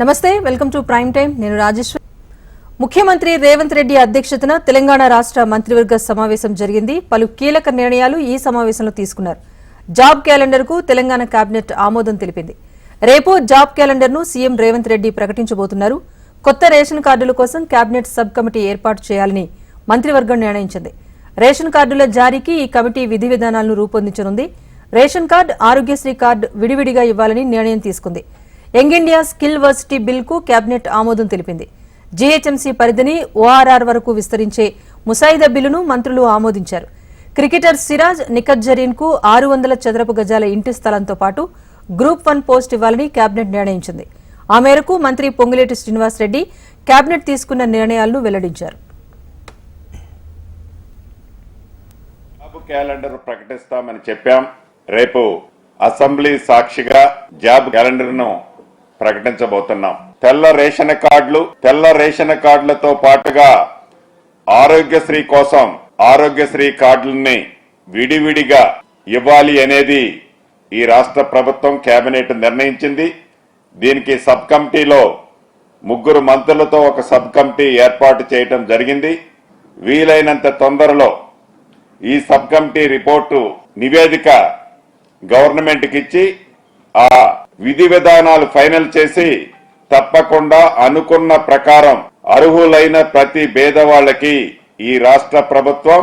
నమస్తే welcome to prime time నేను రాజేశ్వర్. ముఖ్యమంత్రి రేవంత్ రెడ్డి అధ్యక్షతన తెలంగాణ రాష్ట్ర మంత్రివర్గ సమావేశం జరిగింది. పలు కీలక నిర్ణయాలు ఈ సమావేశంలో తీసుకున్నారు. జాబ్ క్యాలెండర్కు తెలంగాణ కేబినెట్ ఆమోదం తెలిపింది. రేపు జాబ్ క్యాలెండర్ను సీఎం రేవంత్ రెడ్డి ప్రకటించబోతున్నారు. కొత్త రేషన్ కార్డుల కోసం కేబినెట్ సబ్ కమిటీ ఏర్పాటు చేయాలని మంత్రివర్గం నిర్ణయించింది. రేషన్ కార్డుల జారీకి ఈ కమిటీ విధి విధానాలను రూపొందించనుంది. రేషన్ కార్డు ఆరోగ్యశ్రీ కార్డు విడివిడిగా ఇవ్వాలని నిర్ణయం తీసుకుంది. యంగ్ ఇండియా స్కిల్ వర్సిటీ బిల్కు కేబినెట్ ఆమోదం తెలిపింది. జీహెచ్ఎంసీ పరిధిని ఓఆర్ఆర్ వరకు విస్తరించే ముసాయిదా బిల్లును మంత్రులు ఆమోదించారు. క్రికెటర్ సిరాజ్ నికత్ జరీన్కు ఆరు వందల చదరపు గజాల ఇంటి స్థలంతో పాటు గ్రూప్ వన్ పోస్ట్ ఇవ్వాలని కేబినెట్ నిర్ణయించింది. ఆ మేరకు మంత్రి పొంగులేటి శ్రీనివాసరెడ్డి కేబినెట్ తీసుకున్న నిర్ణయాలను వెల్లడించారు. క్యాలెండర్ ప్రకటిస్తామని చెప్పాం. రేపు అసెంబ్లీ సాక్షిగా జాబ్ క్యాలెండర్ను ప్రకటించబోతున్నాం. తెల్ల రేషన్ కార్డులు తెల్ల రేషన్ కార్డులతో పాటుగా ఆరోగ్యశ్రీ కోసం ఆరోగ్యశ్రీ కార్డులని విడివిడిగా ఇవ్వాలి అనేది ఈ రాష్ట్ర ప్రభుత్వం కేబినెట్ నిర్ణయించింది. దీనికి సబ్ కమిటీలో ముగ్గురు మంత్రులతో ఒక సబ్ కమిటీ ఏర్పాటు చేయటం జరిగింది. వీలైనంత తొందరలో ఈ సబ్ కమిటీ రిపోర్టు నివేదిక గవర్నమెంట్కిచ్చి ఇచ్చి ఆ విధి విధానాలు ఫైనల్ చేసి తప్పకుండా అనుకున్న ప్రకారం అర్హులైన ప్రతి పేదవాళ్ళకి ఈ రాష్ట్ర ప్రభుత్వం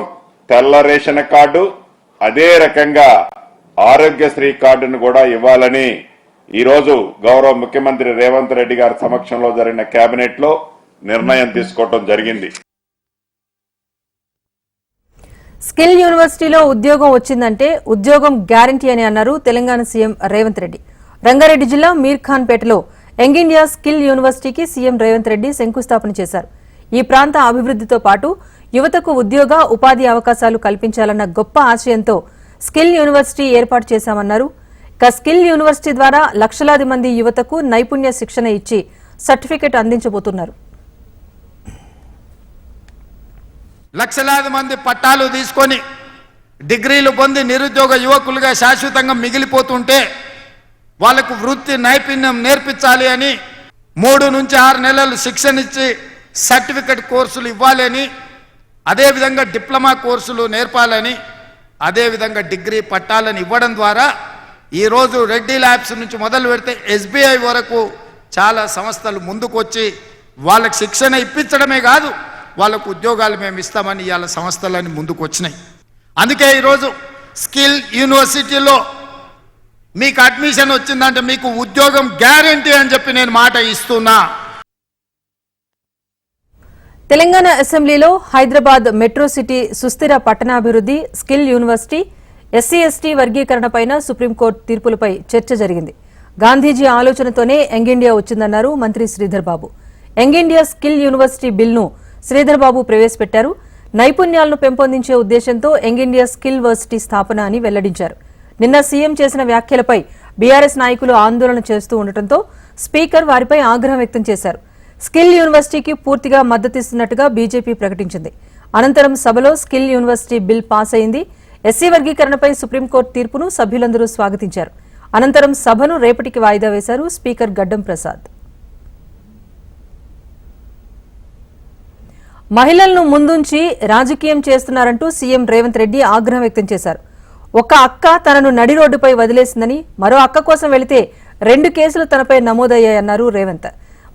తెల్ల రేషన్ కార్డు అదే రకంగా ఆరోగ్యశ్రీ కార్డును కూడా ఇవ్వాలని ఈరోజు గౌరవ ముఖ్యమంత్రి రేవంత్ రెడ్డి గారి సమక్షంలో జరిగిన కేబినెట్లో నిర్ణయం తీసుకోవడం జరిగింది. స్కిల్ యూనివర్సిటీలో ఉద్యోగం వచ్చిందంటే ఉద్యోగం గ్యారంటీ అని అన్నారు తెలంగాణ సీఎం రేవంత్ రెడ్డి. రంగారెడ్డి జిల్లా మీర్ఖాన్పేటలో ఖాన్ యంగ్ ఇండియా స్కిల్ యూనివర్సిటీకి సీఎం రేవంత్ రెడ్డి శంకుస్థాపన చేశారు. ఈ ప్రాంత అభివృద్ధితో పాటు యువతకు ఉద్యోగ ఉపాధి అవకాశాలు కల్పించాలన్న గొప్ప ఆశయంతో స్కిల్ యూనివర్సిటీ ఏర్పాటు చేశామన్నారు. ఇక స్కిల్ యూనివర్సిటీ ద్వారా లక్షలాది మంది యువతకు నైపుణ్య శిక్షణ ఇచ్చి సర్టిఫికెట్ అందించబోతున్నారు. లక్షలాది మంది పట్టాలు తీసుకొని డిగ్రీలు పొంది నిరుద్యోగ యువకులుగా శాశ్వతంగా మిగిలిపోతుంటే వాళ్ళకు వృత్తి నైపుణ్యం నేర్పించాలి అని మూడు నుంచి ఆరు నెలలు శిక్షణ ఇచ్చి సర్టిఫికెట్ కోర్సులు ఇవ్వాలి అని అదేవిధంగా డిప్లొమా కోర్సులు నేర్పాలని అదేవిధంగా డిగ్రీ పట్టాలని ఇవ్వడం ద్వారా ఈరోజు రెడ్డి ల్యాబ్స్ నుంచి మొదలు పెడితే ఎస్బీఐ వరకు చాలా సంస్థలు ముందుకొచ్చి వాళ్ళకి శిక్షణ ఇప్పించడమే కాదు వాళ్ళకు ఉద్యోగాలు మేము ఇస్తామని ఇవాళ సంస్థలని ముందుకు వచ్చినాయి అందుకే ఈరోజు స్కిల్ యూనివర్సిటీలో మీకు అడ్మిషన్ వచ్చిందంటే మీకు ఉద్యోగం గ్యారంటీ అని చెప్పి నేను మాట ఇస్తున్నా. తెలంగాణ అసెంబ్లీలో హైదరాబాద్ మెట్రో సిటీ సుస్థిర పట్టణాభివృద్ధి స్కిల్ యూనివర్సిటీ ఎస్సీ ఎస్టీ వర్గీకరణపైన సుప్రీంకోర్టు తీర్పులపై చర్చ జరిగింది. గాంధీజీ ఆలోచనతోనే యంగ్ ఇండియా వచ్చిందన్నారు మంత్రి Sridhar Babu. Young India skill university బిల్ను Sridhar Babu ప్రవేశపెట్టారు. నైపుణ్యాలను పెంపొందించే ఉద్దేశంతో యంగ్ ఇండియా స్కిల్ వర్సిటీ స్థాపన అని వెల్లడించారు. నిన్న సీఎం చేసిన వ్యాఖ్యలపై బీఆర్ఎస్ నాయకులు ఆందోళన చేస్తూ ఉండటంతో స్పీకర్ వారిపై ఆగ్రహం వ్యక్తం చేశారు. స్కిల్ యూనివర్సిటీకి పూర్తిగా మద్దతిస్తున్నట్టుగా బీజేపీ ప్రకటించింది. అనంతరం సభలో స్కిల్ యూనివర్సిటీ బిల్ పాస్ అయింది. ఎస్సీ వర్గీకరణపై సుప్రీంకోర్టు తీర్పును సభ్యులందరూ స్వాగతించారు. అనంతరం సభను రేపటికి వాయిదా వేశారు స్పీకర్ గడ్డం ప్రసాద్. మహిళలను ముందుంచి రాజకీయం చేస్తున్నారంటూ సీఎం రేవంత్ రెడ్డి ఆగ్రహం వ్యక్తం చేశారు. ఒక అక్క తనను నడి రోడ్డుపై వదిలేసిందని మరో అక్క కోసం వెళితే రెండు కేసులు తనపై నమోదయ్యాయన్నారు రేవంత్.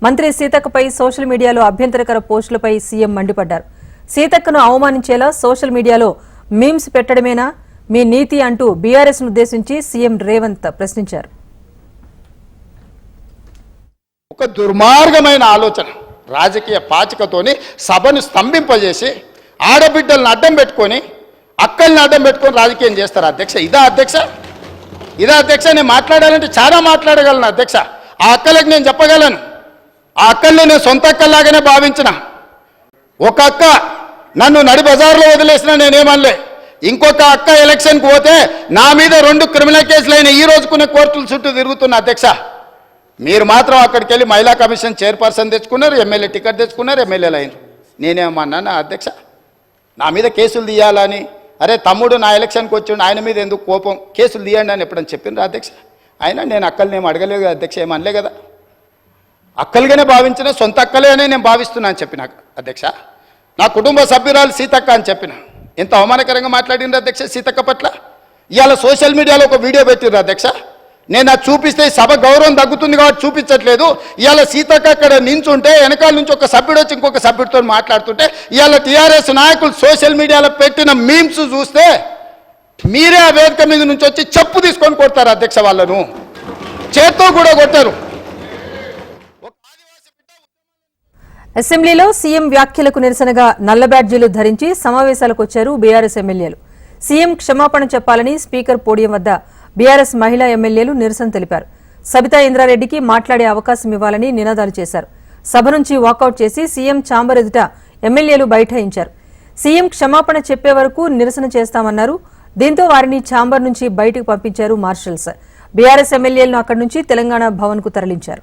మంత్రి సీతక్కపై సోషల్ మీడియాలో అభ్యంతరకర పోస్టులపై సీఎం మండిపడ్డారు. సీతక్కను అవమానించేలా సోషల్ మీడియాలో మీమ్స్ పెట్టడమేనా? మీ నీతి అంటూ బీఆర్ఎస్ ఉద్దేశించి సీఎం రేవంత్ ప్రశ్నించారు. ఒక దుర్మార్గమైన ఆలోచన రాజకీయ పాచికతోని సభను స్తంభింపజేసి ఆడబిడ్డలను అడ్డం పెట్టుకొని అక్కల్ని అడ్డం పెట్టుకొని రాజకీయం చేస్తారు అధ్యక్ష. ఇదా అధ్యక్ష? ఇదా అధ్యక్ష? నేను మాట్లాడాలంటే చాలా మాట్లాడగలను అధ్యక్ష. ఆ అక్కలకు నేను చెప్పగలను. ఆ అక్కల్ని నేను సొంత అక్కల్లాగానే భావించిన. ఒక అక్క నన్ను నడి బజార్లో వదిలేసిన నేనేమనలే. ఇంకొక అక్క ఎలక్షన్కి పోతే నా మీద రెండు క్రిమినల్ కేసులు అయిన ఈ రోజుకున్న కోర్టుల చుట్టూ తిరుగుతున్న అధ్యక్ష. మీరు మాత్రం అక్కడికి వెళ్ళి మహిళా కమిషన్ చైర్పర్సన్ తెచ్చుకున్నారు ఎమ్మెల్యే టికెట్ తెచ్చుకున్నారు ఎమ్మెల్యేలు అయినారు నేనేమన్నా అధ్యక్ష? నా మీద కేసులు తీయాలని అరే తమ్ముడు నా ఎలక్షన్కి వచ్చిండు ఆయన మీద ఎందుకు కోపం? కేసులు తీయండి అని ఎప్పుడని చెప్పిండ్రు అధ్యక్ష? అయినా నేను అక్కల్ని అడగలేదు కదా అధ్యక్ష ఏమనలే కదా? అక్కలుగానే భావించిన సొంత అక్కలే అని నేను భావిస్తున్నా అని చెప్పిన అధ్యక్ష? నా కుటుంబ సభ్యురాలు సీతక్క అని చెప్పిన. ఎంత అవమానకరంగా మాట్లాడిండ్రు అధ్యక్ష సీతక్క పట్ల? ఇవాళ సోషల్ మీడియాలో ఒక వీడియో పెట్టిండ్రు అధ్యక్ష? నేను అది చూపిస్తే సభ గౌరవం తగ్గుతుంది కాబట్టి చూపించట్లేదు. ఇవాళ సీతక్క అక్కడ నించుంటే వెనకాల నుంచి ఒక సభ్యుడు వచ్చి ఇంకొక సభ్యుడితో మాట్లాడుతుంటే ఇవాళ టీఆర్ఎస్ నాయకులు సోషల్ మీడియాలో పెట్టిన మీమ్స్ చూస్తే మీరే ఆ వేదిక మీద నుంచి వచ్చి చెప్పు తీసుకొని కొడతారు అధ్యక్ష వాళ్ళను. చేత్తో కూడా కొట్టారు. అసెంబ్లీలో సీఎం వ్యాఖ్యలకు నిరసనగా నల్ల బ్యాడ్జీలు ధరించి సమావేశాలకు వచ్చారు బీఆర్ఎస్ ఎమ్మెల్యేలు. సీఎం క్షమాపణ చెప్పాలని స్పీకర్ పోడియం వద్ద బీఆర్ఎస్ మహిళా ఎమ్మెల్యేలు నిరసన తెలిపారు. సబితా ఇంద్రారెడ్డికి మాట్లాడే అవకాశం ఇవ్వాలని నినాదాలు చేశారు. సభ నుంచి వాకౌట్ చేసి సీఎం ఛాంబర్ ఎదుట ఎమ్మెల్యేలు బైఠాయించారు. సీఎం క్షమాపణ చెప్పే వరకు నిరసన చేస్తామన్నారు. దీంతో వారిని ఛాంబర్ నుంచి బయటకు పంపించారు మార్షల్స్. బీఆర్ఎస్ ఎమ్మెల్యేలను అక్కడి నుంచి తెలంగాణ భవన్కు తరలించారు.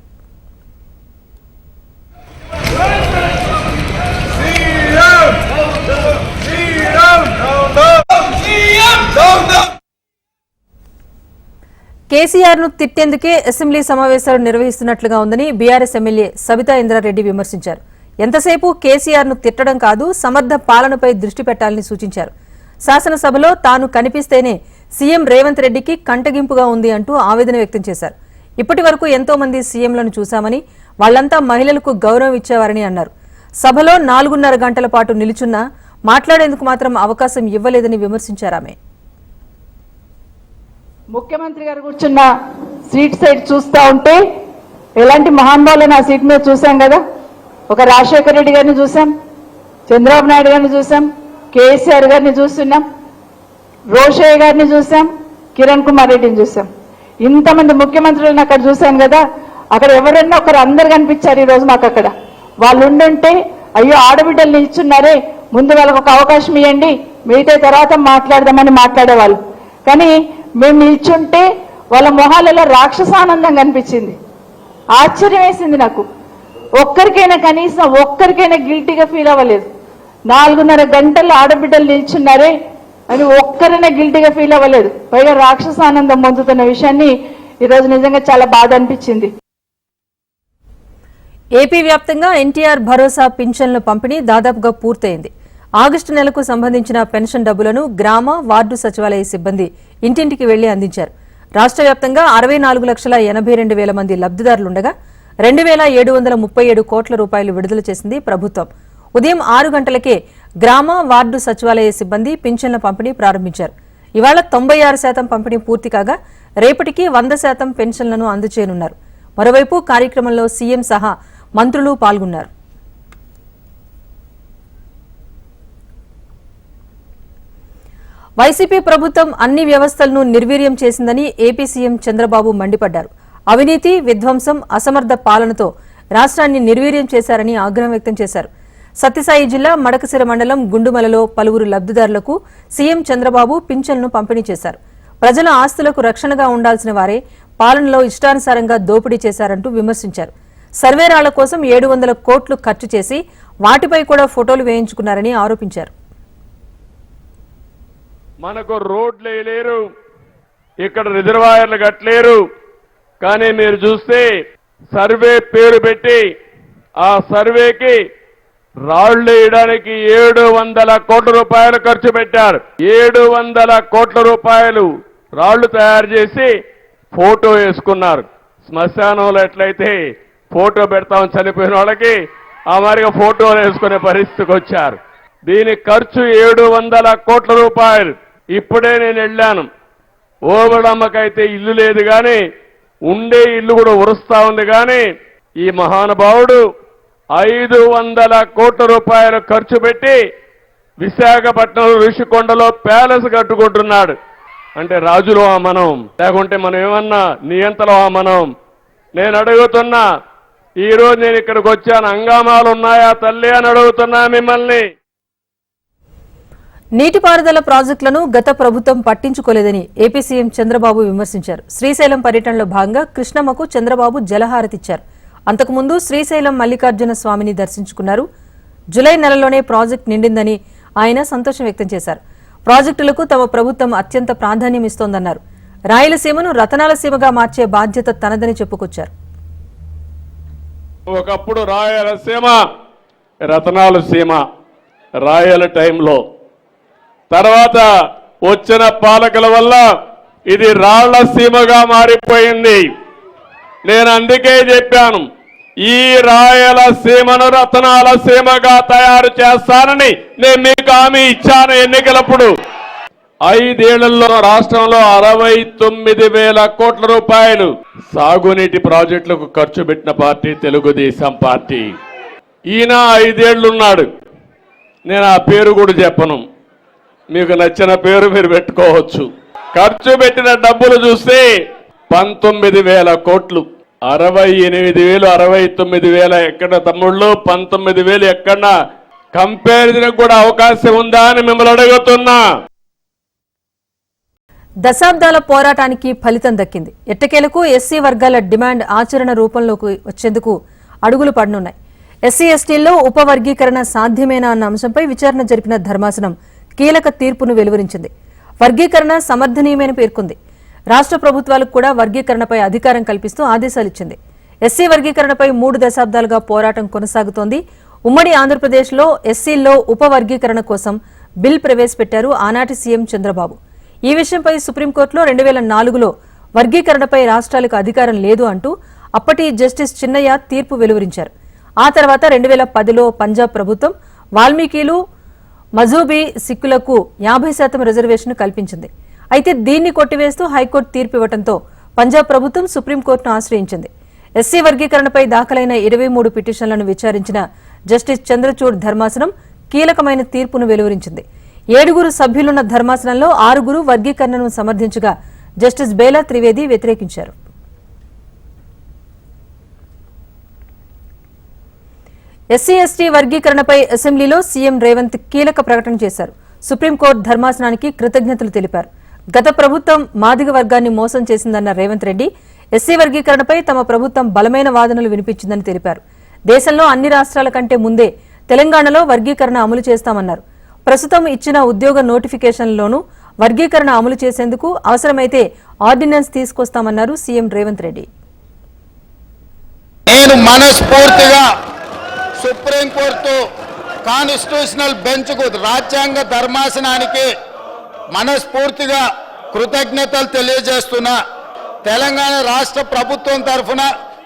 కేసీఆర్ను తిట్టేందుకే అసెంబ్లీ సమావేశాలు నిర్వహిస్తున్నట్లుగా ఉందని బీఆర్ఎస్ ఎమ్మెల్యే సబితా ఇంద్రారెడ్డి విమర్శించారు. ఎంతసేపు కేసీఆర్ను తిట్టడం కాదు సమర్థ పాలనపై దృష్టి పెట్టాలని సూచించారు. శాసనసభలో తాను కనిపిస్తేనే సీఎం రేవంత్ రెడ్డికి కంటగింపుగా ఉంది అంటూ ఆవేదన వ్యక్తం చేశారు. ఇప్పటి వరకు ఎంతో మంది సీఎంలను చూశామని వాళ్ళంతా మహిళలకు గౌరవం ఇచ్చేవారని అన్నారు. సభలో నాలుగున్నర గంటల పాటు నిలుచున్నా మాట్లాడేందుకు మాత్రం అవకాశం ఇవ్వలేదని విమర్శించారామె ముఖ్యమంత్రి గారు కూర్చున్న సీట్ సైడ్ చూస్తా ఉంటే ఎలాంటి మహానుభావులు నా సీట్ మీద చూసాం కదా. ఒక రాజశేఖర రెడ్డి గారిని చూసాం చంద్రబాబు నాయుడు గారిని చూసాం కేసీఆర్ గారిని చూస్తున్నాం రోషయ్య గారిని చూసాం కిరణ్ కుమార్ రెడ్డిని చూసాం ఇంతమంది ముఖ్యమంత్రులను అక్కడ చూశాను కదా. అక్కడ ఎవరన్నా ఒకరు అందరు కనిపించారు ఈరోజు మాకు అక్కడ. వాళ్ళు ఉండుంటే అయ్యో ఆడబిడ్డల్ని ఇచ్చున్నారే ముందు వాళ్ళకు ఒక అవకాశం ఇవ్వండి మిగతా తర్వాత మాట్లాడదామని మాట్లాడేవాళ్ళు. కానీ మేము నిల్చుంటే వాళ్ళ మొహాలలో రాక్షసానందం కనిపించింది. ఆశ్చర్యం వేసింది నాకు. ఒక్కరికైనా కనీసం ఒక్కరికైనా గిల్టీగా ఫీల్ అవ్వలేదు. నాలుగున్నర గంటలు ఆడబిడ్డలు నిల్చున్నారే అని ఒక్కరైనా గిల్టీగా ఫీల్ అవ్వలేదు. పైగా రాక్షసానందం పొందుతున్న విషయాన్ని ఈరోజు నిజంగా చాలా బాధ అనిపించింది. ఏపీ వ్యాప్తంగా ఎన్టీఆర్ భరోసా పింఛన్ల పంపిణీ దాదాపుగా పూర్తయింది. ఆగస్టు నెలకు సంబంధించిన పెన్షన్ డబ్బులను గ్రామ వార్డు సచివాలయ సిబ్బంది ఇంటింటికి వెళ్ళి అందించారు. రాష్ట్ర వ్యాప్తంగా అరవై నాలుగు లక్షల ఎనభై రెండు వేల మంది లబ్దిదారులుండగా రెండు వేల ఏడు వందల ముప్పై ఏడు కోట్ల రూపాయలు విడుదల చేసింది ప్రభుత్వం. ఉదయం ఆరు గంటలకే గ్రామ వార్డు సచివాలయ సిబ్బంది పింఛన్ల పంపిణీ ప్రారంభించారు. ఇవాళ తొంభై ఆరు శాతం పంపిణీ పూర్తి కాగా రేపటికి వంద శాతం పెన్షన్లను అందజేయనున్నారు. మరోవైపు కార్యక్రమంలో సీఎం సహా మంత్రులు పాల్గొన్నారు. వైసీపీ ప్రభుత్వం అన్ని వ్యవస్థలను నిర్వీర్యం చేసిందని ఏపీ సీఎం చంద్రబాబు మండిపడ్డారు. అవినీతి విధ్వంసం అసమర్థ పాలనతో రాష్ట్రాన్ని నిర్వీర్యం చేశారని ఆగ్రహం వ్యక్తం చేశారు. సత్యసాయి జిల్లా మడకసిర మండలం గుండుమలలో పలువురు లబ్దిదారులకు సీఎం చంద్రబాబు పింఛన్ను పంపిణీ చేశారు. ప్రజల ఆస్తులకు రక్షణగా ఉండాల్సిన వారే పాలనలో ఇష్టానుసారంగా దోపిడీ చేశారంటూ విమర్శించారు. సర్వేరాళ్ళ కోసం ఏడు వందల కోట్లు ఖర్చు చేసి వాటిపై కూడా ఫోటోలు వేయించుకున్నారని ఆరోపించారు. మనకు రోడ్లు వేయలేరు ఇక్కడ రిజర్వాయర్లు కట్టలేరు. కానీ మీరు చూస్తే సర్వే పేరు పెట్టి ఆ సర్వేకి రాళ్ళు వేయడానికి ఏడు వందల కోట్ల రూపాయలు ఖర్చు పెట్టారు. ఏడు వందల కోట్ల రూపాయలు రాళ్ళు తయారు చేసి ఫోటో వేసుకున్నారు. శ్మశానంలో ఎట్లయితే ఫోటో పెడతామని చనిపోయిన వాళ్ళకి ఆ మరిగా ఫోటోలు వేసుకునే పరిస్థితికి వచ్చారు. దీని ఖర్చు ఏడు వందల కోట్ల రూపాయలు. ఇప్పుడే నేను వెళ్ళాను. ఓబడమ్మకైతే ఇల్లు లేదు కానీ ఉండే ఇల్లు కూడా ఉరుస్తా ఉంది కానీ ఈ మహానుభావుడు ఐదు వందల కోట్ల రూపాయలు ఖర్చు పెట్టి విశాఖపట్నం ఋషికొండలో ప్యాలెస్ కట్టుకుంటున్నాడు. అంటే రాజులు ఆ మనం. లేకుంటే మనం ఏమన్నా నియంతలో ఆ మనం. నేను అడుగుతున్నా ఈరోజు నేను ఇక్కడికి వచ్చాను. హంగామాలు ఉన్నాయా తల్లి అని అడుగుతున్నా మిమ్మల్ని. నీటిపారుదల ప్రాజెక్టులను గత ప్రభుత్వం పట్టించుకోలేదని ఏపీ సీఎం చంద్రబాబు విమర్శించారు. శ్రీశైలం పర్యటనలో భాగంగా కృష్ణమ్మకు చంద్రబాబు జలహారతిచ్చారు. అంతకుముందు శ్రీశైలం మల్లికార్జున స్వామిని దర్శించుకున్నారు. జులై నెలలోనే ప్రాజెక్టు నిండిందని ఆయన సంతోషం వ్యక్తం చేశారు. ప్రాజెక్టులకు తమ ప్రభుత్వం అత్యంత ప్రాధాన్యం ఇస్తోందన్నారు రాయలసీమను రతనాల సీమగా మార్చే బాధ్యత తనదని చెప్పుకొచ్చారు. ఒకప్పుడు రాయలసీమ రతనాల సీమ రాయల టైంలో తర్వాత వచ్చిన పాలకుల వల్ల ఇది రాళ్ళ సీమగా మారిపోయింది. నేను అందుకే చెప్పాను ఈ రాయల సీమను సీమగా తయారు చేస్తానని నేను మీకు హామీ ఇచ్చాను ఎన్నికలప్పుడు. ఐదేళ్ళలో రాష్ట్రంలో అరవై తొమ్మిది వేల కోట్ల రూపాయలు సాగునీటి ప్రాజెక్టులకు ఖర్చు పెట్టిన పార్టీ తెలుగుదేశం పార్టీ. ఈయన ఐదేళ్ళున్నాడు. నేను ఆ పేరు కూడా చెప్పను. మీకు నచ్చిన పేరు మీరు పెట్టుకోవచ్చు. ఖర్చు పెట్టిన డబ్బులు చూస్తే పంతొమ్మిది వేల కోట్లు. అరవై ఎనిమిది వేలు అరవై తొమ్మిది వేల ఎక్కడ తమ్ముళ్ళు పంతొమ్మిది వేలు ఎక్కడ కంపారిజన్ కూడా అవకాశం ఉందా అని మిమ్మల్ని అడుగుతున్నా. దశాబ్దాల పోరాటానికి ఫలితం దక్కింది. ఎట్టకేలకు ఎస్సీ వర్గాల డిమాండ్ ఆచరణ రూపంలోకి వచ్చేందుకు అడుగులు పడనున్నాయి. ఎస్సీ ఎస్టీల్లో ఉపవర్గీకరణ సాధ్యమేనా అన్న అంశంపై విచారణ జరిపిన ధర్మాసనం కీలక తీర్పును వెలువరించింది. వర్గీకరణ సమర్థనీయమైన పేర్కొంది. రాష్ట్ర ప్రభుత్వాలకు కూడా వర్గీకరణపై అధికారం కల్పిస్తూ ఆదేశాలిచ్చింది ఎస్సీ వర్గీకరణపై మూడు దశాబ్దాలుగా పోరాటం కొనసాగుతోంది. ఉమ్మడి ఆంధ్రప్రదేశ్లో ఎస్సీల్లో ఉపవర్గీకరణ కోసం బిల్ ప్రవేశపెట్టారు ఆనాటి సీఎం చంద్రబాబు. ఈ విషయంపై సుప్రీంకోర్టులో రెండు వేల నాలుగులో వర్గీకరణపై రాష్ట్రాలకు అధికారం లేదు అంటూ అప్పటి జస్టిస్ చిన్నయ్య తీర్పు వెలువరించారు. ఆ తర్వాత రెండు వేల పదిలో పంజాబ్ ప్రభుత్వం వాల్మీకిలు మజూబీ సిక్కులకు యాభై శాతం రిజర్వేషన్ కల్పించింది. అయితే దీన్ని కొట్టివేస్తూ హైకోర్టు తీర్పు ఇవ్వడంతో పంజాబ్ ప్రభుత్వం సుప్రీంకోర్టును ఆశ్రయించింది. ఎస్సీ వర్గీకరణపై దాఖలైన ఇరవై మూడు పిటిషన్లను విచారించిన జస్టిస్ చంద్రచూడ్ ధర్మాసనం కీలకమైన తీర్పును వెలువరించింది. ఏడుగురు సభ్యులున్న ధర్మాసనంలో ఆరుగురు వర్గీకరణను సమర్థించగా జస్టిస్ బేలా త్రివేది వ్యతిరేకించారు. ఎస్సీ ఎస్టీ వర్గీకరణపై అసెంబ్లీలో సీఎం రేవంత్ కీలక ప్రకటన చేశారు. సుప్రీంకోర్టు ధర్మాసనానికి కృతజ్ఞతలు తెలిపారు. గత ప్రభుత్వం మాదిగ వర్గాన్ని మోసం చేసిందన్న రేవంత్ రెడ్డి ఎస్సీ వర్గీకరణపై తమ ప్రభుత్వం బలమైన వాదనలు వినిపించిందని తెలిపారు. దేశంలో అన్ని రాష్ట్రాల కంటే ముందే తెలంగాణలో వర్గీకరణ అమలు చేస్తామన్నారు. ప్రస్తుతం ఇచ్చిన ఉద్యోగ నోటిఫికేషన్లోనూ వర్గీకరణ అమలు చేసేందుకు అవసరమైతే ఆర్డినెన్స్ తీసుకొస్తామన్నారు సీఎం రేవంత్ రెడ్డి. నేను మనస్ఫూర్తిగా సుప్రీంకోర్టు కాన్స్టిట్యూషనల్ బెంచ్కు రాజ్యాంగ ధర్మాసనానికి మనస్ఫూర్తిగా కృతజ్ఞతలు తెలియజేస్తున్నా. తెలంగాణ రాష్ట్ర ప్రభుత్వం తరఫున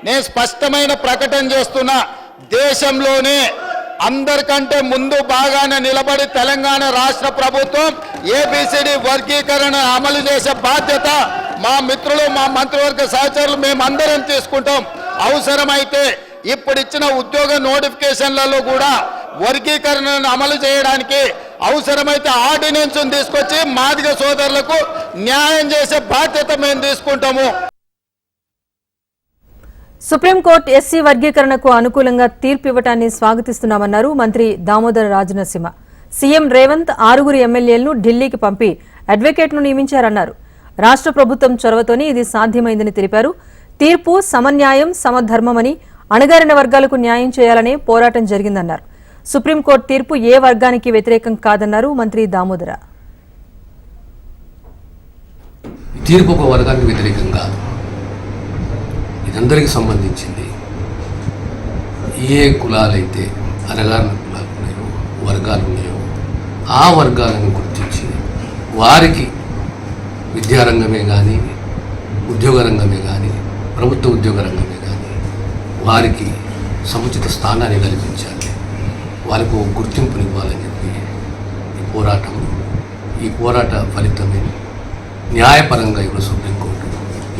నేను స్పష్టమైన ప్రకటన చేస్తున్నా. దేశంలోనే అందరికంటే ముందు బాగానే నిలబడి తెలంగాణ రాష్ట్ర ప్రభుత్వం ఏబిసిడి వర్గీకరణ అమలు చేసే బాధ్యత మా మిత్రులు మా మంత్రివర్గ సహచరులు మేమందరం తీసుకుంటాం. అవసరమైతే ఇప్పుడు ఇచ్చిన ఉద్యోగ నోటిఫికేషన్లలో కూడా వర్గీకరణను అమలు చేయడానికి అవసరమైతే ఆర్డినెన్స్ తీసుకొచ్చి మాదిగ సోదరులకు న్యాయం చేసే బాధ్యత మేము తీసుకుంటాము. సుప్రీంకోర్టు ఎస్సీ వర్గీకరణకు అనుకూలంగా తీర్పు ఇవ్వటాన్ని స్వాగతిస్తున్నామన్నారు మంత్రి దామోదర రాజనసింహ సీఎం రేవంత్ ఆరుగురు ఎమ్మెల్యేలను ఢిల్లీకి పంపి అడ్వకేట్ను నియమించారన్నారు. రాష్ట్ర ప్రభుత్వం చొరవతోనే ఇది సాధ్యమైందని తెలిపారు. తీర్పు సమన్యాయం సమధర్మమని అణగారిన వర్గాలకు న్యాయం చేయాలనే పోరాటం జరిగిందన్నారు. సుప్రీంకోర్టు తీర్పు ఏ వర్గానికి వ్యతిరేకం కాదన్నారు మంత్రి దామోదర. తీర్పు ఒక వర్గానికి వ్యతిరేకం కాదు. ఇదందరికీ సంబంధించింది. ఏ కులాలైతే అనగారిన కులాలు ఉన్నాయో వర్గాలు ఉన్నాయో ఆ వర్గాలను గుర్తించి వారికి విద్యారంగమే కానీ ఉద్యోగ రంగమే కానీ ప్రభుత్వ ఉద్యోగ రంగమే వారికి సముచిత స్థానాన్ని కల్పించాలి. వాళ్ళకు ఒక గుర్తింపునివ్వాలని చెప్పి ఈ పోరాటం ఈ పోరాట ఫలితమే న్యాయపరంగా ఇప్పుడు సుప్రీంకోర్టు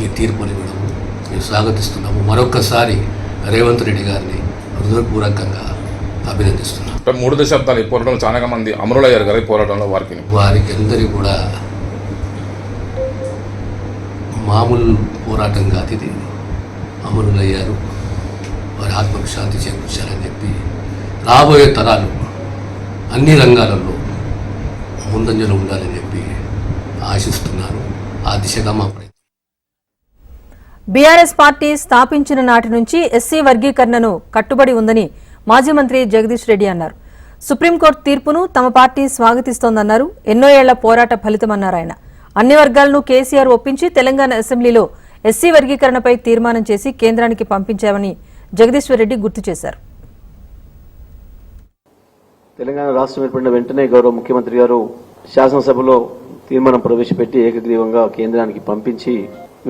ఈ తీర్పుని ఇవ్వడం. మేము స్వాగతిస్తున్నాము. మరొక్కసారి రేవంత్ రెడ్డి గారిని హృదయపూర్వకంగా అభినందిస్తున్నాం. మూడు దశాబ్దాలు ఈ పోరాటంలో చాలా మంది అమరులయ్యారు కదా ఈ పోరాటంలో వారికి. వారికి అందరి కూడా మామూలు పోరాటం కాదు ఇది అమరులయ్యారు. వారి ఆత్మకు శాంతి చేకూర్చాలని చెప్పి రాబోయే తరాలు అన్ని రంగాలలో ముందంజలో ఉండాలని చెప్పి ఆశిస్తున్నాను ఆ దిశగా మా ప్రయత్నం. బీఆర్ఎస్ పార్టీ స్థాపించిన నాటి నుంచి ఎస్సీ వర్గీకరణను కట్టుబడి ఉందని మాజీ మంత్రి జగదీష్ రెడ్డి అన్నారు. సుప్రీంకోర్టు తీర్పును తమ పార్టీ స్వాగతిస్తోందన్నారు. ఎన్నో ఏళ్ళ పోరాట ఫలితమన్నారు ఆయన. అన్ని వర్గాలను కేసీఆర్ ఒప్పించి తెలంగాణ అసెంబ్లీలో ఎస్సీ వర్గీకరణపై తీర్మానం చేసి కేంద్రానికి పంపించామని జగదీశ్వర్ రెడ్డి గుర్తు చేశారు. తెలంగాణ రాష్ట్రం ఏర్పడిన వెంటనే గౌరవ ముఖ్యమంత్రి గారు శాసనసభలో తీర్మానం ప్రవేశపెట్టి ఏకగ్రీవంగా కేంద్రానికి పంపించి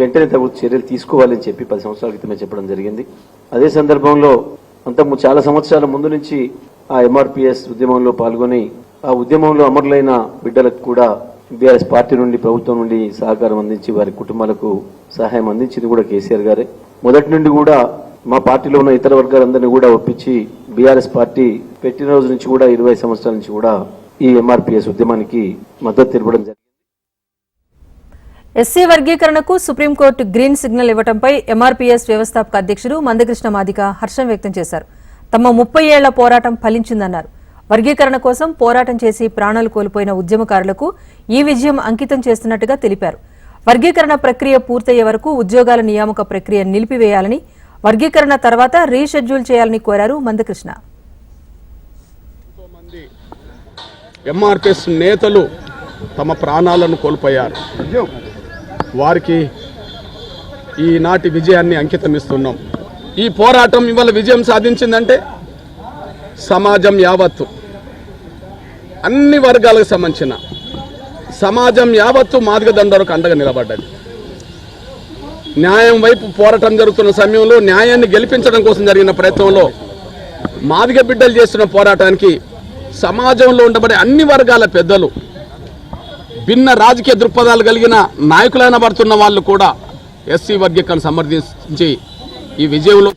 వెంటనే తగు చర్యలు తీసుకోవాలని చెప్పి పది సంవత్సరాల క్రితమే చెప్పడం జరిగింది. అదే సందర్భంలో అంతకు చాలా సంవత్సరాల ముందు నుంచి ఆ ఎంఆర్పిఎస్ ఉద్యమంలో పాల్గొని ఆ ఉద్యమంలో అమరులైన బిడ్డలకు కూడా బీఆర్ఎస్ పార్టీ నుండి ప్రభుత్వం నుండి సహకారం అందించి వారి కుటుంబాలకు సహాయం అందించింది కూడా కేసీఆర్ గారే. మొదటి నుండి కూడా మా పార్టీలో ఉన్న ఇతర వర్గాలందరినీ కూడా ఒప్పించి బీఆర్ఎస్ పార్టీ పెట్టిన రోజు నుంచి కూడా ఇరవై సంవత్సరాల నుంచి కూడా ఈ ఎంఆర్పిఎస్ ఉద్యమానికి మద్దతు తెలపడం జరిగింది. ఎస్సీ వర్గీకరణకు సుప్రీంకోర్టు గ్రీన్ సిగ్నల్ ఇవ్వడంపై ఎంఆర్పీఎస్ వ్యవస్థాపక అధ్యక్షుడు మందకృష్ణ మాదిక హర్షం వ్యక్తం చేశారు. తమ ముప్పై ఏళ్ళ పోరాటం ఫలించిందన్నారు. వర్గీకరణ కోసం పోరాటం చేసి ప్రాణాలు కోల్పోయిన ఉద్యమకారులకు ఈ విజయం అంకితం చేస్తున్నట్టుగా తెలిపారు. వర్గీకరణ ప్రక్రియ పూర్తయ్యే వరకు ఉద్యోగాల నియామక ప్రక్రియ నిలిపివేయాలని వర్గీకరణ తర్వాత రీషెడ్యూల్ చేయాలని కోరారు మందకృష్ణ. ఎంఆర్పిఎస్ నేతలు తమ ప్రాణాలను కోల్పోయారు. వారికి ఈనాటి విజయాన్ని అంకితం ఇస్తున్నాం ఈ పోరాటం ఇవాళ విజయం సాధించిందంటే సమాజం యావత్తు అన్ని వర్గాలకు సంబంధించిన సమాజం యావత్తు మాదిగ దండరకు అండగా నిలబడ్డది. న్యాయం వైపు పోరాటం జరుగుతున్న సమయంలో న్యాయాన్ని గెలిపించడం కోసం జరిగిన ప్రయత్నంలో మాదిగ బిడ్డలు చేస్తున్న పోరాటానికి సమాజంలో ఉండబడే అన్ని వర్గాల పెద్దలు భిన్న రాజకీయ దృక్పథాలు కలిగిన నాయకులైన పడుతున్న వాళ్ళు కూడా ఎస్సీ వర్గీకరణ సమర్థించి ఈ విజయంలో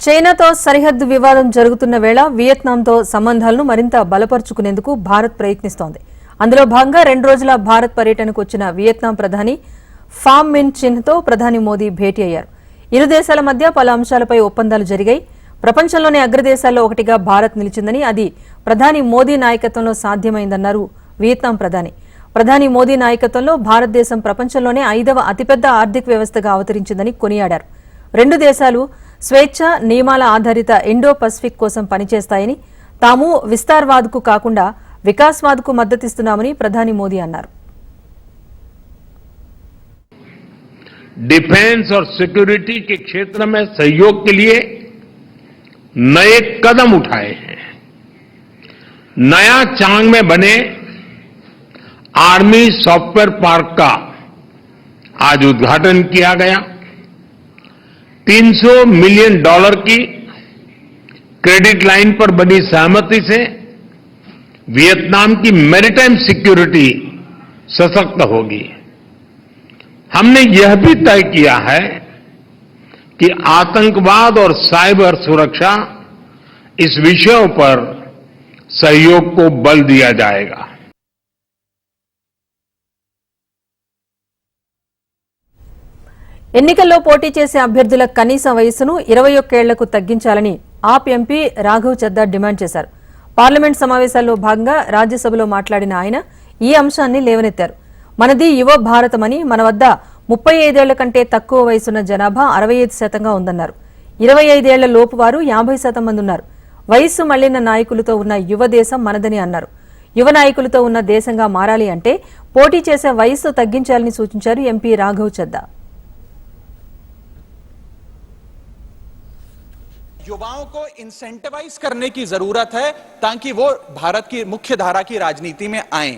చైనాతో సరిహద్దు వివాదం జరుగుతున్న వేళ వియత్నాంతో సంబంధాలను మరింత బలపరుచుకునేందుకు భారత్ ప్రయత్నిస్తోంది. అందులో భాగంగా రెండు రోజుల భారత్ పర్యటనకు వచ్చిన వియత్నాం ప్రధాని ఫామ్ మిన్ చిన్తో ప్రధాని మోదీ భేటీ అయ్యారు. ఇరు దేశాల మధ్య పలు అంశాలపై ఒప్పందాలు జరిగాయి. ప్రపంచంలోని అగ్రదేశాల్లో ఒకటిగా భారత్ నిలిచిందని అది ప్రధాని మోదీ నాయకత్వంలో సాధ్యమైందన్నారు వియత్నాం ప్రధాని. ప్రధాని మోదీ నాయకత్వంలో భారతదేశం ప్రపంచంలోనే ఐదవ అతిపెద్ద ఆర్థిక వ్యవస్థగా అవతరించిందని కొనియాడారు. రెండు దేశాలు స్వేచ్ఛ నియమాల ఆధారిత ఇండో పసిఫిక్ కోసం పనిచేస్తాయని తాము విస్తార్వాద్కు కాకుండా వికాస్వాద్కు మద్దతిస్తున్నామని ప్రధాని మోదీ అన్నారు. डिफेंस और सिक्योरिटी के क्षेत्र में सहयोग के लिए नए कदम उठाए हैं। नया चांग में बने आर्मी सॉफ्टवेयर पार्क का आज उद्घाटन किया गया। 300 मिलियन डॉलर की क्रेडिट लाइन पर बनी सहमति से वियतनाम की मैरिटाइम सिक्योरिटी सशक्त होगी। हमने यह भी तय किया है कि आतंकवाद और साइबर सुरक्षा इस विषयों पर सहयोग को बल दिया जाएगा ఎన్నికల్లో పోటీ చేసే అభ్యర్థుల కనీస వయసును ఇరవై ఒక్కేళ్లకు తగ్గించాలని ఆప్ ఎంపీ రాఘవ్ చద్దా డిమాండ్ చేశారు పార్లమెంట్ సమావేశాల్లో భాగంగా రాజ్యసభలో మాట్లాడిన ఆయన ఈ అంశాన్ని లేవనెత్తారు మనది యువ భారతమని మన వద్ద ముప్పై ఐదేళ్ల కంటే తక్కువ వయసున్న జనాభా అరవై ఐదు శాతంగా ఉందన్నారు ఇరవై ఐదేళ్ల లోపు వారు యాభై శాతం మంది ఉన్నారు వయస్సు మళ్లిన నాయకులతో ఉన్న యువ దేశం మనదని అన్నారు యువ నాయకులతో ఉన్న దేశంగా మారాలి అంటే పోటీ చేసే వయస్సు తగ్గించాలని సూచించారు ఎంపీ రాఘవ్ చద్దా युवाओं को इंसेंटिवाइज करने की जरूरत है ताकि वो भारत की मुख्य धारा की राजनीति में आए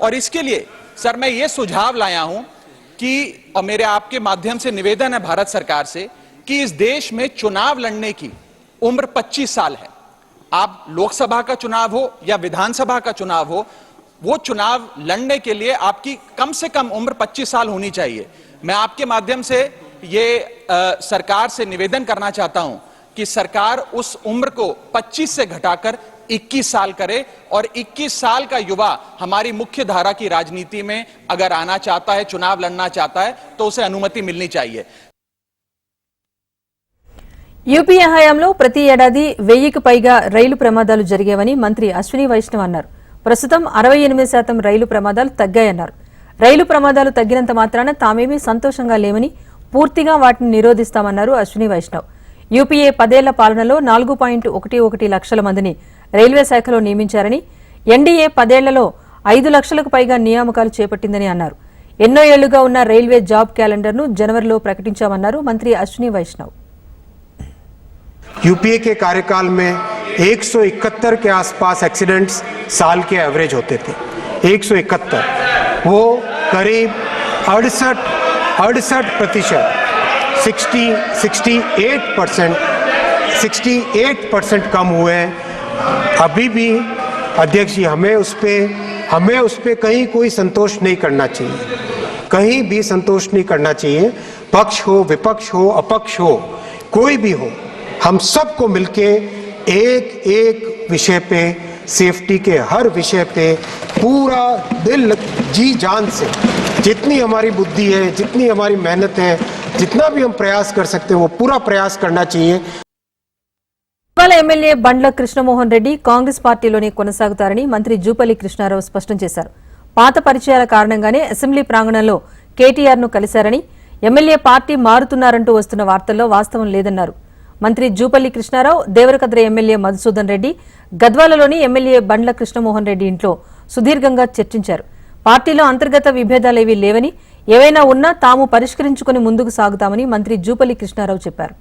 और इसके लिए सर मैं ये सुझाव लाया हूँ कि और मेरे आपके माध्यम से निवेदन है भारत सरकार से कि इस देश में चुनाव लड़ने की उम्र 25 साल है। आप लोकसभा का चुनाव हो या विधानसभा का चुनाव हो वो चुनाव लड़ने के लिए आपकी कम से कम उम्र 25 साल होनी चाहिए। मैं आपके माध्यम से ये अ, सरकार से निवेदन करना चाहता हूँ कि सरकार उस उम्र को 25 से घटाकर 21 साल करे और 21 साल का युवा हमारी मुख्य धारा की राजनीति में अगर आना चाहता है चुनाव लड़ना चाहता है तो उसे अनुमति मिलनी चाहिए యూపీఏ హయాంలో ప్రతి ఏడాది వెయ్యికి పైగా రైలు ప్రమాదాలు జరిగేవని మంత్రి అశ్విని వైష్ణవ్ అన్నారు ప్రస్తుతం అరవై ఎనిమిది శాతం రైలు ప్రమాదాలు తగ్గాయన్నారు రైలు ప్రమాదాలు తగ్గినంత మాత్రాన తామేమీ సంతోషంగా లేమని పూర్తిగా వాటిని నిరోధిస్తామన్నారు అశ్విని వైష్ణవ్ యూపీఏ పదేళ్ల పాలనలో నాలుగు పాయింట్ ఒకటి ఒకటి లక్షల మందిని రైల్వే శాఖలో నియమించారని ఎన్డీఏ పదేళ్లలో ఐదు లక్షలకు పైగా నియామకాలు చేపట్టిందని అన్నారు ఎన్నో ఏళ్లుగా ఉన్న రైల్వే జాబ్ క్యాలెండర్ను జనవరిలో ప్రకటించామన్నారు మంత్రి అశ్విని వైష్ణవ్ यूपीए के कार्यकाल में 171 के आसपास एक्सीडेंट्स साल के एवरेज होते थे 171 वो करीब अड़सठ अड़सठ प्रतिशत sixty sixty eight percent sixty eight percent कम हुए हैं अभी भी अध्यक्ष जी, हमें उस पर हमें उस पर कहीं कोई संतोष नहीं करना चाहिए। कहीं भी संतोष नहीं करना चाहिए। पक्ष हो, विपक्ष हो, अपक्ष हो, कोई भी हो, हम सबको मिलके एक एक विषय पे सेफ्टी के हर विषय पे पूरा दिल जी जान से, जितनी हमारी बुद्धि है, जितनी हमारी मेहनत है, जितना भी हम प्रयास कर सकते हैं, वो पूरा प्रयास करना चाहिए। ఇవాళ ఎమ్మెల్యే బండ్ల కృష్ణమోహన్ రెడ్డి కాంగ్రెస్ పార్టీలోనే కొనసాగుతారని మంత్రి జూపల్లి కృష్ణారావు స్పష్టం చేశారు. పాత పరిచయాల కారణంగానే అసెంబ్లీ ప్రాంగణంలో కేటీఆర్ను కలిశారని ఎమ్మెల్యే పార్టీ మారుతున్నారంటూ వస్తున్న వార్తల్లో వాస్తవం లేదన్నారు. మంత్రి జూపల్లి కృష్ణారావు దేవరకద్ర ఎమ్మెల్యే మధుసూదన్ రెడ్డి గద్వాలలోని ఎమ్మెల్యే బండ్ల కృష్ణమోహన్ రెడ్డి ఇంట్లో సుదీర్ఘంగా చర్చించారు. పార్టీలో అంతర్గత విభేదాలేవీ లేవని ఏవైనా ఉన్నా తాము పరిష్కరించుకుని ముందుకు సాగుతామని మంత్రి జూపల్లి కృష్ణారావు చెప్పారు.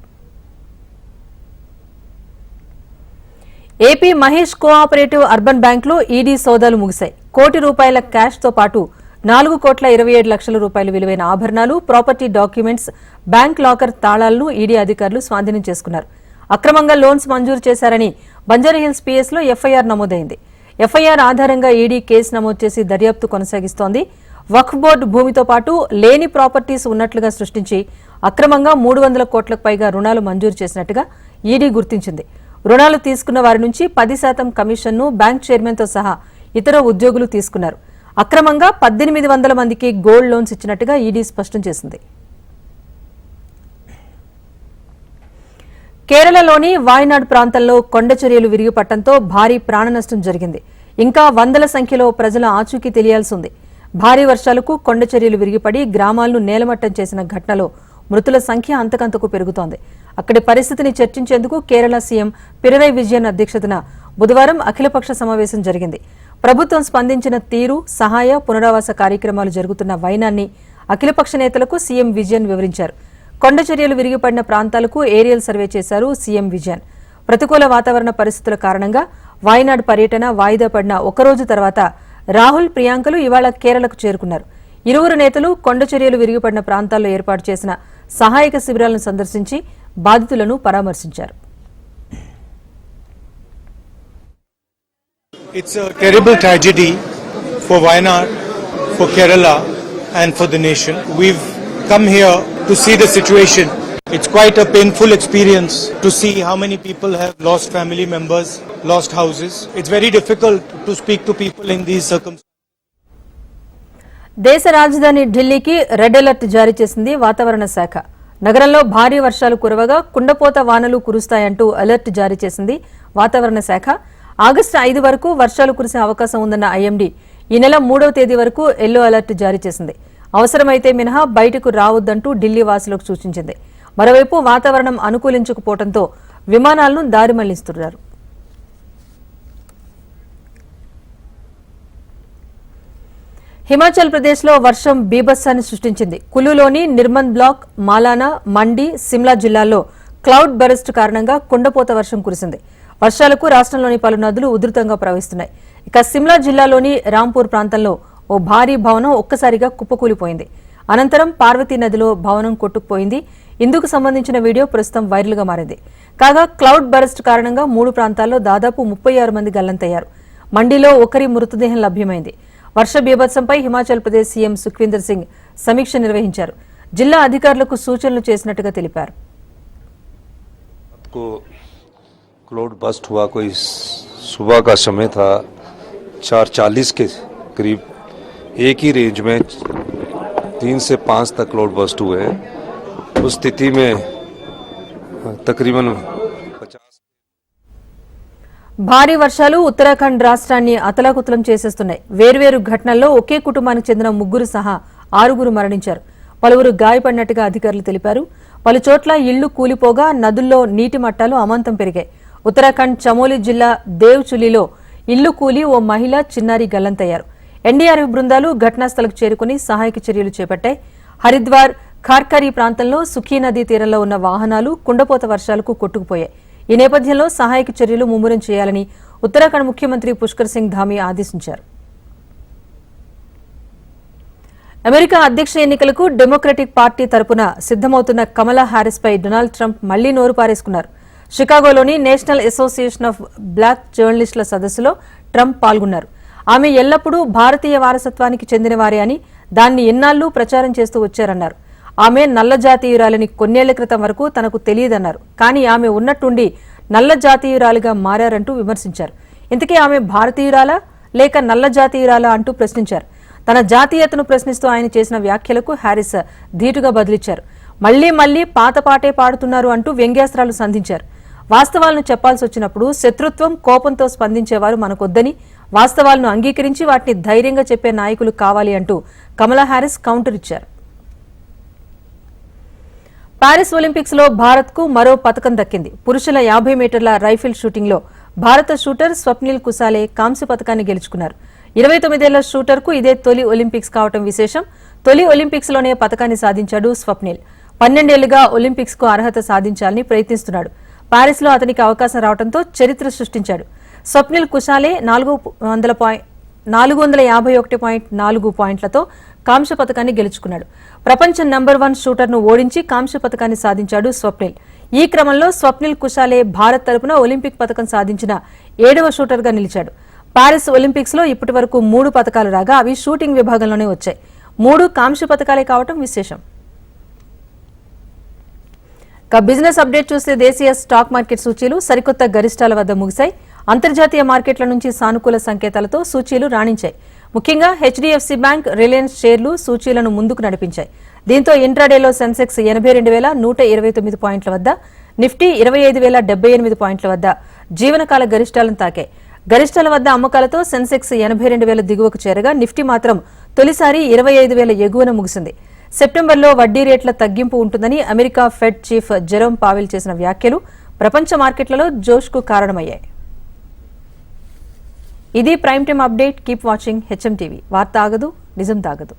ఏపీ మహేష్ కోఆపరేటివ్ అర్బన్ బ్యాంకులో ఈడీ సోదాలు ముగిశాయి. కోటి రూపాయల క్యాష్తో పాటు నాలుగు కోట్ల ఇరవై ఏడు లక్షల రూపాయలు విలువైన ఆభరణాలు ప్రాపర్టీ డాక్యుమెంట్స్ బ్యాంక్ లాకర్ తాళాలను ఈడీ అధికారులు స్వాధీనం చేసుకున్నారు. అక్రమంగా లోన్స్ మంజూరు చేశారని బంజారాహిల్స్ పీఎస్లో ఎఫ్ఐఆర్ నమోదైంది. ఎఫ్ఐఆర్ ఆధారంగా ఈడీ కేసు నమోదు చేసి దర్యాప్తు కొనసాగిస్తోంది. వక్ఫ్ బోర్డు భూమితో పాటు లేని ప్రాపర్టీస్ ఉన్నట్లుగా సృష్టించి అక్రమంగా మూడు వందల కోట్లకు పైగా రుణాలు మంజూరు చేసినట్టుగా ఈడీ గుర్తించింది. రుణాలు తీసుకున్న వారి నుంచి పది శాతం కమిషన్ను బ్యాంక్ చైర్మన్తో సహా ఇతర ఉద్యోగులు తీసుకున్నారు. అక్రమంగా పద్దెనిమిది వందల మందికి గోల్డ్ లోన్స్ ఇచ్చినట్టుగా ఈడీ స్పష్టం చేసింది. కేరళలోని వాయనాడ్ ప్రాంతంలో కొండ చర్యలు విరిగిపట్టడంతో భారీ ప్రాణ నష్టం జరిగింది. ఇంకా వందల సంఖ్యలో ప్రజల ఆచూకీ తెలియాల్సి ఉంది. భారీ వర్షాలకు కొండ చర్యలు విరిగిపడి గ్రామాలను నేలమట్టం చేసిన ఘటనలో మృతుల సంఖ్య అంతకంతకు పెరుగుతోంది. అక్కడి పరిస్థితిని చర్చించేందుకు కేరళ సీఎం పిరవై విజయన్ అధ్యక్షతన బుధవారం అఖిలపక్ష సమావేశం జరిగింది. ప్రభుత్వం స్పందించిన తీరు సహాయ పునరావాస కార్యక్రమాలు జరుగుతున్న వైనాన్ని అఖిలపక్ష నేతలకు సీఎం విజయన్ వివరించారు. కొండ చర్యలు విరిగిపడిన ప్రాంతాలకు ఏరియల్ సర్వే చేశారు సీఎం విజయన్. ప్రతికూల వాతావరణ పరిస్థితుల కారణంగా వాయనాడ్ పర్యటన వాయిదా పడిన ఒకరోజు తర్వాత రాహుల్ ప్రియాంకలు ఇవాళ కేరళకు చేరుకున్నారు. ఇరువురు నేతలు కొండ చర్యలు విరిగిపడిన ప్రాంతాల్లో ఏర్పాటు చేసిన సహాయక శిబిరాలను సందర్శించి బాధితులను పరామర్శించారు It's a terrible tragedy for Wayanad, for Kerala, and for the nation. We've come here to see the situation. It's quite a painful experience to see how many people have lost family members, lost houses. It's very difficult to speak to people in these circumstances. దేశ రాజధాని ఢిల్లీకి red alert జారీ చేసింది వాతావరణ శాఖ నగరంలో భారీ వర్షాలు కురవగా కుండపోత వానలు కురుస్తాయంటూ అలర్ట్ జారీ చేసింది వాతావరణ శాఖ. ఆగస్టు ఐదు వరకు వర్షాలు కురిసే అవకాశం ఉందన్న ఐఎండీ ఈ నెల మూడవ తేదీ వరకు ఎల్లో అలర్ట్ జారీ చేసింది. అవసరమైతే మినహా బయటకు రావద్దంటూ ఢిల్లీ వాసులకు సూచించింది. మరోవైపు వాతావరణం అనుకూలించకపోవడంతో విమానాలను దారి మళ్ళిస్తున్నారు. హిమాచల్ ప్రదేశ్లో వర్షం బీభత్సాన్ని సృష్టించింది. కులులోని నిర్మన్ బ్లాక్ మాలానా మండి సిమ్లా జిల్లాల్లో క్లౌడ్ బరెస్ట్ కారణంగా కుండపోత వర్షం కురిసింది. వర్షాలకు రాష్ట్రంలోని పలు నదులు ఉధృతంగా ప్రవహిస్తున్నాయి. ఇక సిమ్లా జిల్లాలోని రాంపూర్ ప్రాంతంలో ఓ భారీ భవనం ఒక్కసారిగా కుప్పకూలిపోయింది. అనంతరం పార్వతీ నదిలో భవనం కొట్టుకుపోయింది. ఇందుకు సంబంధించిన వీడియో ప్రస్తుతం వైరల్గా మారింది. కాగా క్లౌడ్ బరెస్ట్ కారణంగా మూడు ప్రాంతాల్లో దాదాపు ముప్పై ఆరు మంది గల్లంతయ్యారు. మండిలో ఒకరి మృతదేహం లభ్యమైంది. వర్ష బీభత్సంపై హిమాచల్ ప్రదేశ్ సీఎం సుఖ్వీందర్ సింగ్ సమీక్ష నిర్వహించారు జిల్లా అధికారులకు సూచనలు చేసినట్టుగా తెలిపారు को क्लाउड बस्ट हुआ कोई सुबह का समय था चार चालीस के करीब एक ही रेंज में तीन से पाँच तक क्लाउड बस्ट हुए हैं उस स्थिति में तकरीबन భారీ వర్షాలు ఉత్తరాఖండ్ రాష్ట్రాన్ని అతలాకుతలం చేసేస్తున్నాయి. వేర్వేరు ఘటనల్లో ఒకే కుటుంబానికి చెందిన ముగ్గురు సహా ఆరుగురు మరణించారు. పలువురు గాయపడినట్టుగా అధికారులు తెలిపారు. పలుచోట్ల ఇళ్ళు కూలిపోగా నదుల్లో నీటి మట్టాలు అమాంతం పెరిగాయి. ఉత్తరాఖండ్ చమోలి జిల్లా దేవ్చులిలో ఇల్లు కూలి ఓ మహిళ చిన్నారి గల్లంతయ్యారు. ఎన్డీఆర్ఎఫ్ బృందాలు ఘటనాస్థలకు చేరుకుని సహాయక చర్యలు చేపట్టాయి. హరిద్వార్ ఖార్కరీ ప్రాంతంలో సుఖీ నదీ తీరంలో ఉన్న వాహనాలు కుండపోత వర్షాలకు కొట్టుకుపోయాయి. ఈ నేపథ్యంలో సహాయక చర్యలు ముమ్మరం చేయాలని ఉత్తరాఖండ్ ముఖ్యమంత్రి పుష్కర్ సింగ్ ధామీ ఆదేశించారు. అమెరికా అధ్యక్ష ఎన్నికలకు డెమోక్రటిక్ పార్టీ తరపున సిద్దమవుతున్న కమలా హారిస్పై డొనాల్డ్ ట్రంప్ మళ్ళీ నోరు పారేసుకున్నారు. షికాగోలోని నేషనల్ అసోసియేషన్ ఆఫ్ బ్లాక్ జర్నలిస్టుల సదస్సులో ట్రంప్ పాల్గొన్నారు. ఆమె ఎల్లప్పుడూ భారతీయ వారసత్వానికి చెందినవారే అని దాన్ని ఎన్నాళ్ళూ ప్రచారం చేస్తూ వచ్చారన్నారు. ఆమె నల్ల జాతీయురాలని కొన్నేళ్ళ క్రితం వరకు తనకు తెలియదన్నారు. కానీ ఆమె ఉన్నట్టుండి నల్ల జాతీయురాలుగా మారారంటూ విమర్శించారు. ఇంతకీ ఆమె భారతీయురాలా లేక నల్ల జాతీయురాలా అంటూ ప్రశ్నించారు. తన జాతీయతను ప్రశ్నిస్తూ ఆయన చేసిన వ్యాఖ్యలకు హ్యారిస్ ధీటుగా బదిలిచ్చారు. మళ్ళీ మళ్ళీ పాత పాటే పాడుతున్నారు అంటూ వ్యంగ్యాస్త్రాలు సంధించారు. వాస్తవాలను చెప్పాల్సి వచ్చినప్పుడు శత్రుత్వం కోపంతో స్పందించేవారు మనకొద్దని వాస్తవాలను అంగీకరించి వాటిని ధైర్యంగా చెప్పే నాయకులు కావాలి అంటూ కమలా హ్యారిస్ కౌంటర్ ఇచ్చారు. పారిస్ ఒలింపిక్స్లో భారత్కు మరో పథకం దక్కింది. పురుషుల యాభై మీటర్ల రైఫిల్ షూటింగ్లో భారత షూటర్ స్వప్నిల్ కుసాలే కాంస్య పథకాన్ని గెలుచుకున్నారు. ఇరవై తొమ్మిదేళ్ళ షూటర్కు ఇదే తొలి ఒలింపిక్స్ కావటం విశేషం. తొలి ఒలింపిక్స్లోనే పథకాన్ని సాధించాడు స్వప్నిల్. పన్నెండేళ్ళుగా ఒలింపిక్స్కు అర్హత సాధించాలని ప్రయత్నిస్తున్నాడు. పారిస్లో అతనికి అవకాశం రావడంతో చరిత్ర సృష్టించాడు. స్వప్నిల్ కుషాలే నాలుగు వందల పాయింట్ నాలుగు వందల యాభై ఒకటి పాయింట్ నాలుగు పాయింట్లతో కాంస్య పథకాన్ని గెలుచుకున్నాడు. ప్రపంచ నంబర్ వన్ షూటర్ను ఓడించి కాంస్య పథకాన్ని సాధించాడు స్వప్నిల్. ఈ క్రమంలో స్వప్నిల్ కుషాలే భారత్ తరపున ఒలింపిక్ పథకం సాధించిన ఏడవ షూటర్గా నిలిచాడు. పారిస్ ఒలింపిక్స్లో ఇప్పటి వరకు మూడు పథకాలు రాగా అవి షూటింగ్ విభాగంలోనే వచ్చాయి. మూడు కాంస్య పథకాలే కావటం విశేషం. ఇక బిజినెస్ అప్డేట్ చూస్తే దేశీయ స్టాక్ మార్కెట్ సూచీలు సరికొత్త గరిష్టాల వద్ద ముగిశాయి. అంతర్జాతీయ మార్కెట్ల నుంచి సానుకూల సంకేతాలతో సూచీలు రాణించాయి. ముఖ్యంగా హెచ్డీఎఫ్సీ బ్యాంక్ రిలయన్స్ షేర్లు సూచీలను ముందుకు నడిపించాయి. దీంతో ఇంట్రాడేలో సెన్సెక్స్ ఎనభై రెండు వేల నూట ఇరవై తొమ్మిది పాయింట్ల వద్ద నిఫ్టీ ఇరవై ఐదు వేల డెబ్బై ఎనిమిది పాయింట్ల వద్ద జీవనకాల గరిష్టాలను తాకాయి. గరిష్టాల వద్ద అమ్మకాలతో సెన్సెక్స్ ఎనభై రెండు వేల దిగువకు చేరగా నిఫ్టీ మాత్రం తొలిసారి ఇరవై ఐదు వేల ఎగువన ముగిసింది. సెప్టెంబర్లో వడ్డీ రేట్ల తగ్గింపు ఉంటుందని America Fed chief Jerome Powell చేసిన వ్యాఖ్యలు ప్రపంచ మార్కెట్లలో జోష్కు కారణమయ్యాయి. ఇది prime time update. Keep watching HM TV. వార్త ఆగదు నిజం తాగదు.